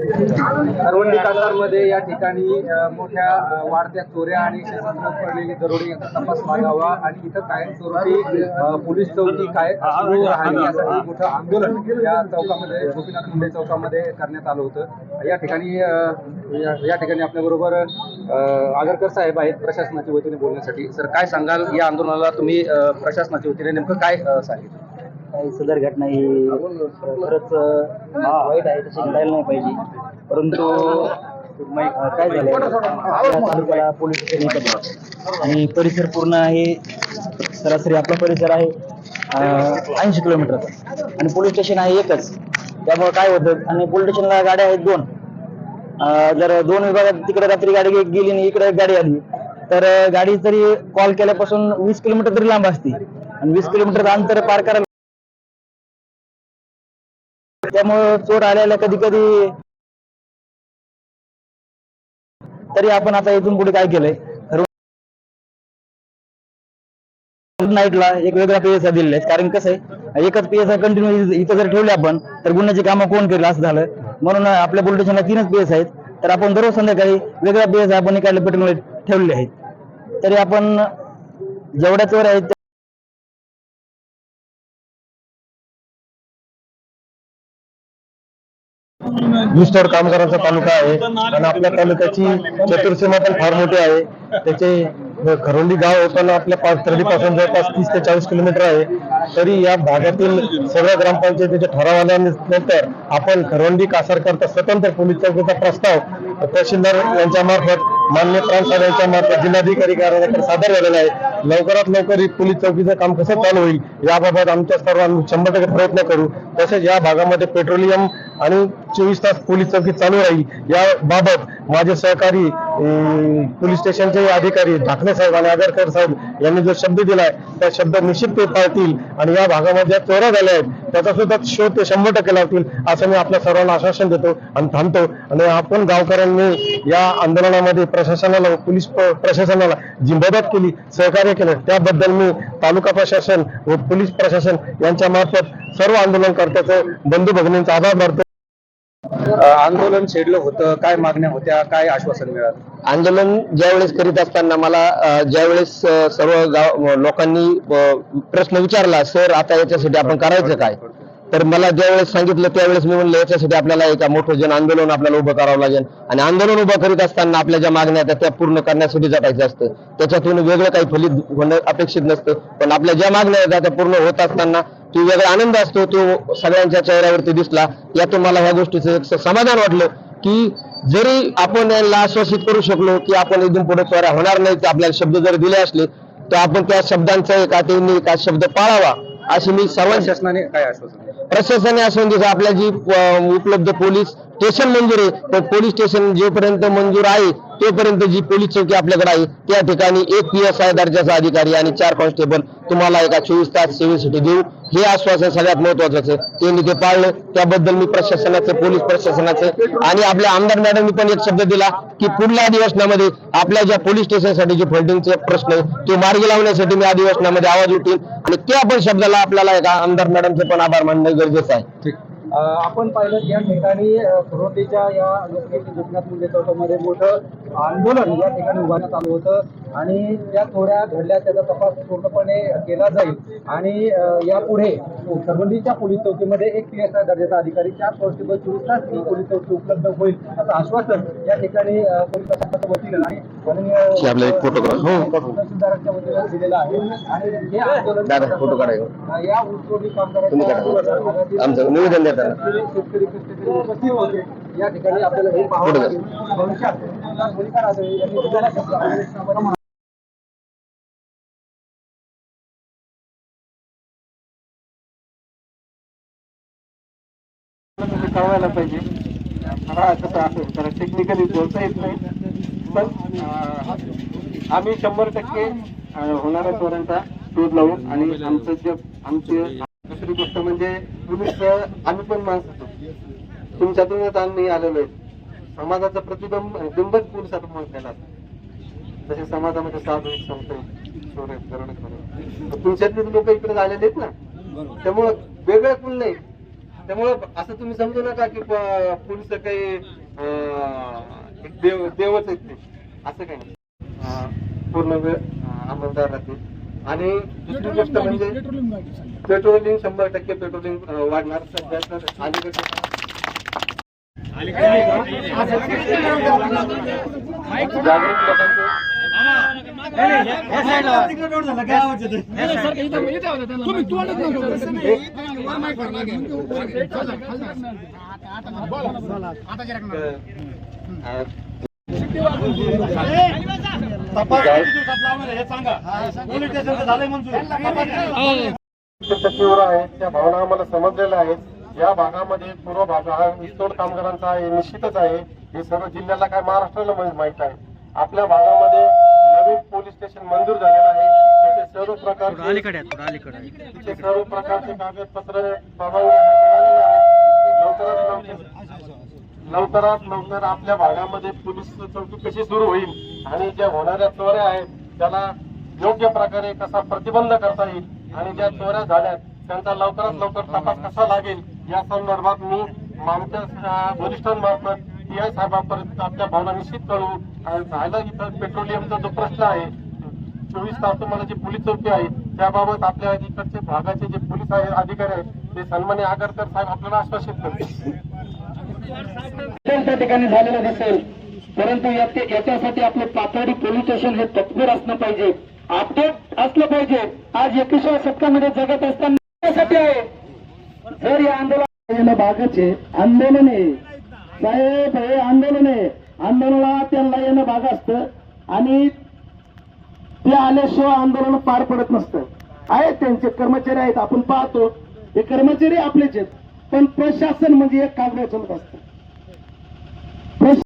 करवंडी मध्ये या ठिकाणी मोठ्या वाढत्या चोऱ्या आणि शस्त्रास्त्र पडलेली दरोडे याचा तपास लागावा आणि इथं कायमस्वरूपी पोलीस चौकी काय सुरू राहावी यासाठी मोठं आंदोलन या चौकामध्ये गोपीनाथ मुंडे चौकामध्ये करण्यात आलं होतं. या ठिकाणी या ठिकाणी आपल्याबरोबर आगरकर साहेब आहेत प्रशासनाच्या वतीने बोलण्यासाठी. सर काय सांगाल या आंदोलनाला तुम्ही प्रशासनाच्या वतीने नेमकं काय सांगितलं? काही सदर घटना ही खरंच वाईट आहे तशी घडायला नाही पाहिजे. परंतु काय झालं आपल्या तालुक्याला पोलीस स्टेशन आणि परिसर पूर्ण आहे सरासरी आपला परिसर आहे ऐंशी किलोमीटरचा. आणि पोलीस स्टेशन आहे एकच. त्यामुळे काय होतं आणि पोलीस स्टेशनला गाड्या आहेत दोन. जर दोन विभागात तिकडे रात्री गाडी गेली आणि इकडे गाडी आली तर गाडी तरी कॉल केल्यापासून वीस किलोमीटर तरी लांब असते. आणि वीस किलोमीटर अंतर पार करायला त्यामुळे चोर आलेल्या कधी कधी तरी आपण आता इथून पुढे काय केलंय? नाईटला एक वेगळा पीएसआय दिलेला आहे. कारण कसं आहे एकच पीएसआय कंटिन्यू इथं जर ठेवले आपण तर गुन्ह्याची कामं कोण केलं असं झालं. म्हणून आपल्या पोलीस स्टेशनला तीनच पीएस आहेत. तर आपण दररोज संध्याकाळी वेगळा पीएस आपण एका पेट्रोल ठेवलेले आहेत. तरी आपण जेवढ्या चोर आहेत विस्तार कामगारांचा तालुका आहे. आणि आपल्या तालुक्याची चतुर्सीमा पण फार मोठी आहे. त्याचे खरोंडी गाव पण आपल्या पाच तर्डीपासून जवळपास तीस ते चाळीस किलोमीटर आहे. तरी या भागातील सगळ्या ग्रामपंचायतीच्या ठराव आल्यानंतर आपण खरोंडी कासारकरता स्वतंत्र पोलीस चौकीचा प्रस्ताव तहसीलदार यांच्या मार्फत मान्य प्रांत यांच्या मार्फत जिल्हाधिकारी कार्यालयाकडे सादर झालेला आहे. लवकरात लवकर ही पोलीस चौकीचं काम कसं चालू होईल याबाबत आमच्या सर्वांनी शंभर टक्के प्रयत्न करू. तसेच या भागामध्ये पेट्रोलियम आणि चोवीस तास पोलीस चौकी चालू राहील. याबाबत माझे सहकारी पोलीस स्टेशनचे अधिकारी ढाकणे साहेब आणि आगरकर साहेब यांनी जो शब्द दिलाय त्या शब्द निश्चित ते पाळतील आणि या भागामध्ये ज्या चोऱ्या झाल्या आहेत त्याचा सुद्धा शोध ते शंभर टक्के लावतील असं मी आपल्या सर्वांना आश्वासन देतो आणि थांबतो. आणि आपण गावकऱ्यांनी या आंदोलनामध्ये प्रशासनाला पोलीस प्रशासनाला जी मदत केली सहकार्य केलं त्याबद्दल मी तालुका प्रशासन व पोलीस प्रशासन यांच्या मार्फत सर्व आंदोलनकर्त्याचं बंधू भगिनींचा आभार मानतो. आंदोलन छेडलं होतं काय मागण्या होत्या काय आश्वासन मिळालं? आंदोलन ज्यावेळेस करीत असताना मला ज्यावेळेस सर्व गाव लोकांनी प्रश्न विचारला सर आता याच्यासाठी आपण करायचं काय? तर मला ज्यावेळेस सांगितलं त्यावेळेस मी म्हणलं याच्यासाठी आपल्याला एक मोठं जन आंदोलन आपल्याला उभं करावं लागेल. आणि आंदोलन उभं करीत असताना आपल्या ज्या मागण्या आहेत त्या पूर्ण करण्यासाठी झटायचं असतं. त्याच्यातून वेगळं काही फलित होणं अपेक्षित नसतं. पण आपल्या ज्या मागण्या आहेत त्या पूर्ण होत असताना तो वेगळा आनंद असतो तो सगळ्यांच्या चेहऱ्यावरती दिसला. यातून मला ह्या गोष्टीचं एक समाधान वाटलं की जरी आपण यांना आश्वासित करू शकलो की आपण इथून पुढे चोऱ्या होणार नाहीत आपल्याला शब्द जर दिले असले तर आपण त्या शब्दांचा एक आठवणी एक शब्द पाळावा. अशी मी सर्वांच्या शासनाने काय आश्वासन दिलं? प्रशासनाने असं म्हणजे आपल्या जी उपलब्ध पोलीस स्टेशन मंजूर आहे पण पोलीस स्टेशन जोपर्यंत मंजूर आहे तोपर्यंत जी पोलीस चौकी आपल्याकडे आहे त्या ठिकाणी एक पी एस आय दर्जाचा अधिकारी आणि चार कॉन्स्टेबल तुम्हाला एका चोवीस तास सेवेसाठी देऊ. हे आश्वासन सगळ्यात महत्वाचं आहे. त्यांनी ते पाळलं. त्याबद्दल मी प्रशासनाचं पोलीस प्रशासनाचं आणि आपल्या आमदार मॅडमनी पण एक शब्द दिला की पुढल्या अधिवेशनामध्ये आपल्या ज्या पोलीस स्टेशनसाठी जे फंडिंगचे प्रश्न आहे ते मार्गी लावण्यासाठी मी अधिवेशनामध्ये आवाज उठीन. आणि त्या पण शब्दाला आपल्याला एका आमदार मॅडमचे पण आभार मानणं गरजेचं आहे. आपण पाहिलं या ठिकाणी अ, या लोकनेते गोपीनाथ मुंडे चौकामध्ये मोठं आंदोलन या ठिकाणी उभारण्यात आलं होतं. आणि त्या चोऱ्या घडल्या त्याचा तपास पूर्णपणे केला जाईल आणि यापुढे खरवंडीच्या पोलीस चौकीमध्ये एक पी एस आय दर्जाचा अधिकारी चार कॉन्स्टेबल चोवीस तास पोलीस चौकी उपलब्ध होईल असं आश्वासन या ठिकाणी पोलीस प्रशासनाच्या वतीनं आणि काढ. हो, वतीनं दिलेलं आहे आणि हे आंदोलन या ऊसतोडी. कामगारांच्या. शेतकरी उपस्थित होते या ठिकाणी आपल्याला हे पाहावं. लागेल भविष्यात कळवायला पाहिजे. कसं असेल. टेक्निकली बोलता येत नाही. पण आम्ही शंभर टक्के होणाऱ्या चोरांचा शोध लावू आणि आमचं जे आमची दुसरी गोष्ट म्हणजे अं, आम्ही पण माणसं. तुमच्यातूनच आम्ही आलेलो आहे. समाजाचं प्रतिबिंब बिंबच पोलिसातून म्हटलेला आहे. तसे समाजामध्ये साधू संत. तुमच्यातले लोक इकडे आलेले आहेत ना? त्यामुळं वेगळं कोण नाही. त्यामुळे असं तुम्ही समजू नका की प- पोलीस काही देव देवच आहेत ते. असं काही नाही. पूर्ण वेळ अं, अंमलदार राहतील. आणि दुसरी गोष्ट म्हणजे पेट्रोलिंग शंभर टक्के पेट्रोलिंग वाढणार सध्या तर. अलीकडे. जागरूक लोकांचे तीव्र टक्केवर आहे त्या भावना आम्हाला समजलेल्या आहेत. या भागामध्ये पूर्व भाग हा ऊसतोड कामगारांचा आहे निश्चितच आहे. हे सर्व जिल्ह्याला काय महाराष्ट्राला मा- माहीत आहे आपल्या भागामध्ये नवीन पोलीस स्टेशन मंजूर झालेलं आहे त्याचे सर्व प्रकारचे तिचे सर्व प्रकारचे कागदपत्र. लवकरात लवकर लवकरात लवकर आपल्या भागामध्ये पोलीस चौकी कशी सुरू होईल आणि ज्या होणाऱ्या चोऱ्या आहेत त्याला योग्य प्रकारे कसा प्रतिबंध करता येईल आणि ज्या चोऱ्या झाल्या त्यांचा लवकरात लवकर तपास कसा लागेल या संदर्भात मी अं, वरिष्ठांमार्फत पी आय साहेबांपर्यंत आपल्या भावना निश्चित करू आणि राहिला इथं पेट्रोलियमचा जो प्रश्न आहे चोवीस तास तुम्हाला जी पोलीस चौकी आहे त्याबाबत आपल्या इकडचे भागाचे जे पोलीस आहे अधिकारी आहेत ते सन्मान्य आगरकर साहेब आपल्याला आश्वासित करतील. त्या ठिकाणी झालेलं दिसेल. परंतु याचे- याच्यासाठी आपले पाथर्डी पोलीस स्टेशन हे तत्पर असलं पाहिजे. अपडेट असलं पाहिजे. आज एकविसाव्या शतकामध्ये जगत असताना आहे. जर या आंदोलन भागच आहे आंदोलन आहे साहेब हे आंदोलन आहे. आंदोलनाला त्यांना येणं भाग असतं आणि ते आल्याशिवाय आंदोलन पार पडत नसतं. आहेत त्यांचे कर्मचारी आहेत आपण पाहतो. हे कर्मचारी आपलेच आहेत. पण प्रशासन म्हणजे एक कागदाचं असतं.